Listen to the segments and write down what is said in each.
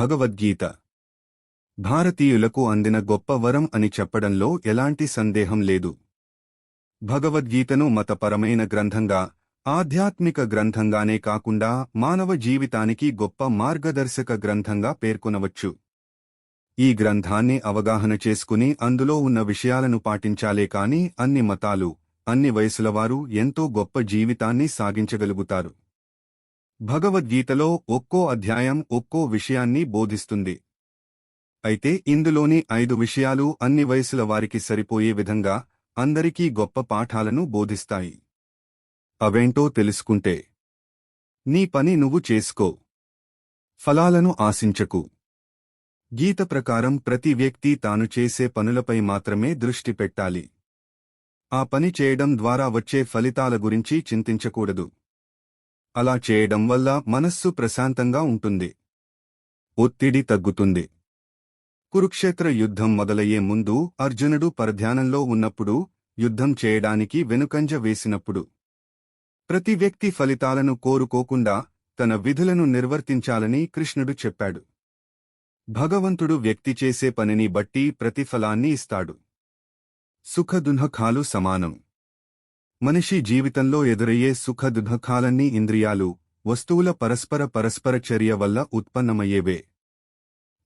భగవద్గీత. భారతీయులకు అందిన గొప్ప వరం అని చెప్పడంలో ఎలాంటి సందేహం లేదు. భగవద్గీతను మతపరమైన గ్రంథంగా ఆధ్యాత్మిక గ్రంథంగానే కాకుండా మానవ జీవితానికి గొప్ప మార్గదర్శక గ్రంథంగా పేర్కొనవచ్చు. ఈ గ్రంథాన్ని అవగాహన చేసుకుని అందులో ఉన్న విషయాలను పాటించాలే కాని అన్ని మతాలు అన్ని వయసులవారు ఎంతో గొప్ప జీవితాన్ని సాగించగలుగుతారు. భగవద్గీతలో ఒక్కో అధ్యాయం ఒక్కో విషయాన్ని బోధిస్తుంది. అయితే ఇందులోని ఐదు విషయాలు అన్ని వయసుల వారికి సరిపోయే విధంగా అందరికీ గొప్ప పాఠాలను బోధిస్తాయి. అవేంటో తెలుసుకుంటే నీ పని నువ్వు చేసుకో. ఫలాలను ఆశించకు. గీత ప్రకారం ప్రతి వ్యక్తి తాను చేసే పనులపై మాత్రమే దృష్టి పెట్టాలి. ఆ పని చేయడం ద్వారా వచ్చే ఫలితాల గురించి చింతించకూడదు. అలా చేయడం వల్ల మనస్సు ప్రశాంతంగా ఉంటుంది. ఒత్తిడి తగ్గుతుంది. కురుక్షేత్ర యుద్ధం మొదలయ్యే ముందు అర్జునుడు పరధ్యానంలో ఉన్నప్పుడు యుద్ధం చేయడానికి వెనుకంజ వేసినప్పుడు. ప్రతి వ్యక్తి ఫలితాలను కోరుకోకుండా తన విధులను నిర్వర్తించాలని కృష్ణుడు చెప్పాడు. భగవంతుడు వ్యక్తి చేసే పనిని బట్టి ప్రతిఫలాన్ని ఇస్తాడు. సుఖదుఃఖాలు సమానం. మనిషి జీవితంలో ఎదురయ్యే సుఖదుఃఖాలన్నీ ఇంద్రియాలు వస్తువుల పరస్పర పరస్పర చర్య వల్ల ఉత్పన్నమయ్యేవే.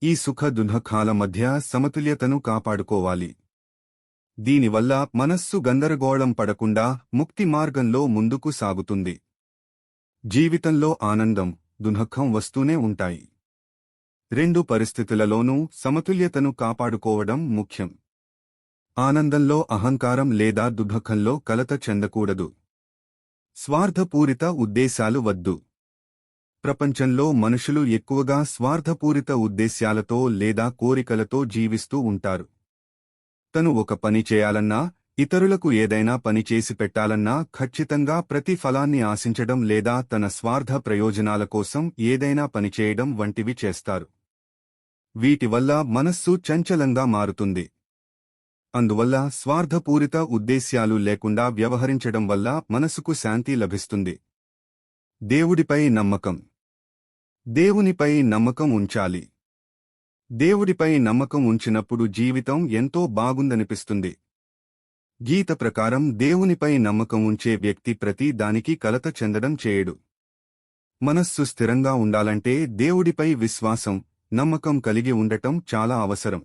ఈ సుఖదుఃఖాల మధ్య సమతుల్యతను కాపాడుకోవాలి. దీనివల్ల మనస్సు గందరగోళం పడకుండా ముక్తి మార్గంలో ముందుకు సాగుతుంది. జీవితంలో ఆనందం దుఃఖం వస్తూనే ఉంటాయి. రెండు పరిస్థితులలోనూ సమతుల్యతను కాపాడుకోవడం ముఖ్యం. ఆనందంలో అహంకారం లేదా దుఃఖంలో కలత చెందకూడదు. స్వార్థపూరిత ఉద్దేశాలు వద్దు. ప్రపంచంలో మనుషులు ఎక్కువగా స్వార్థపూరిత ఉద్దేశ్యాలతో లేదా కోరికలతో జీవిస్తూ ఉంటారు. తను ఒక పని చేయాలన్నా ఇతరులకు ఏదైనా పని చేసి పెట్టాలన్నా ఖచ్చితంగా ప్రతి ఫలాన్ని ఆశించడం లేదా తన స్వార్థ ప్రయోజనాల కోసం ఏదైనా పనిచేయడం వంటివి చేస్తారు. వీటి వల్ల మనస్సు చంచలంగా మారుతుంది. అందువల్ల స్వార్థపూరిత ఉద్దేశ్యాలు లేకుండా వ్యవహరించడం వల్ల మనసుకు శాంతి లభిస్తుంది. దేవుడిపై నమ్మకం. దేవునిపై నమ్మకం ఉంచాలి. దేవుడిపై నమ్మకం ఉంచినప్పుడు జీవితం ఎంతో బాగుందనిపిస్తుంది. గీత ప్రకారం దేవునిపై నమ్మకం ఉంచే వ్యక్తి ప్రతి దానికి కలత చెందడం చేయడు. మనస్సు స్థిరంగా ఉండాలంటే దేవుడిపై విశ్వాసం నమ్మకం కలిగి ఉండటం చాలా అవసరం.